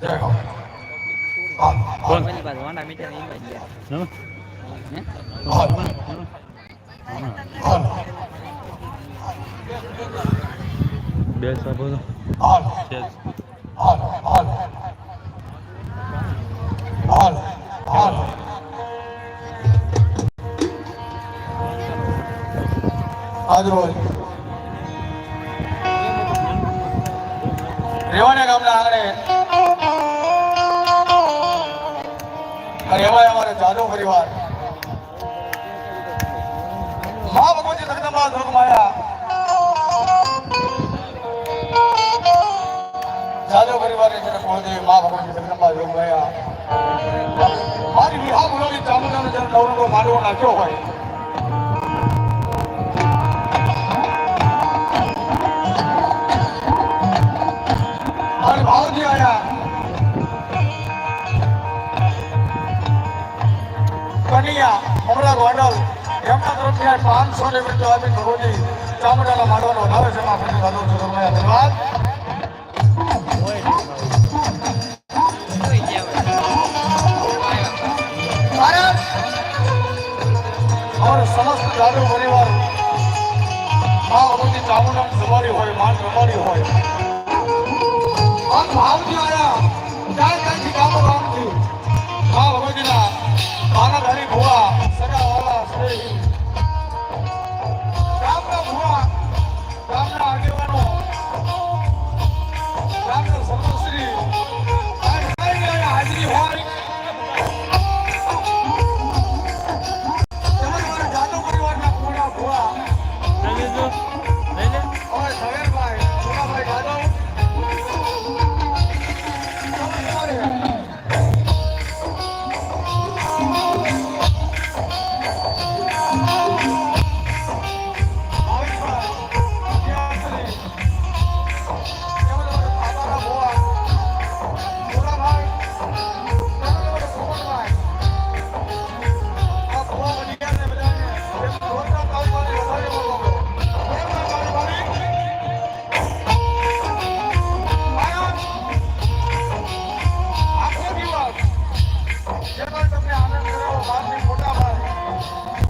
જય હો કોણ પેલી બાજુ વાંડા મીઠા ની ઇન્વાઇટ ગયા હમ બે સાબો આજરોજ રેવાડા ગામના આંગણે રેવાય અમારે જાદવ પરિવાર. મા ભગવતી જગદંબા જોગમાયા જાદવ પરિવારની જેને પહોંચે મા ભગવતી જગદંબા જોગમાયા મારી વિવાહ બોલાવી ચામુંડાનો જેને નવરંગો માનવો નાખ્યો હોય. કનિયા અમરા ગોંડલ એમના તરફથી પાંચસો ને મિત્રો આપી ભગવતી ચામડાના માડવાનો વધારે છે. માફી પ્રતિ છું. ધન્યવાદ. સમસ્ત જાદવ પરિવાર મા ભગવતી ચામુંડાની સવારી હોય માન રમાડી હોય. આમ ભાવથી આયા ચાર ચારથી ગામો ગામથી Mana tadi 好了，撕掉 मोटा है।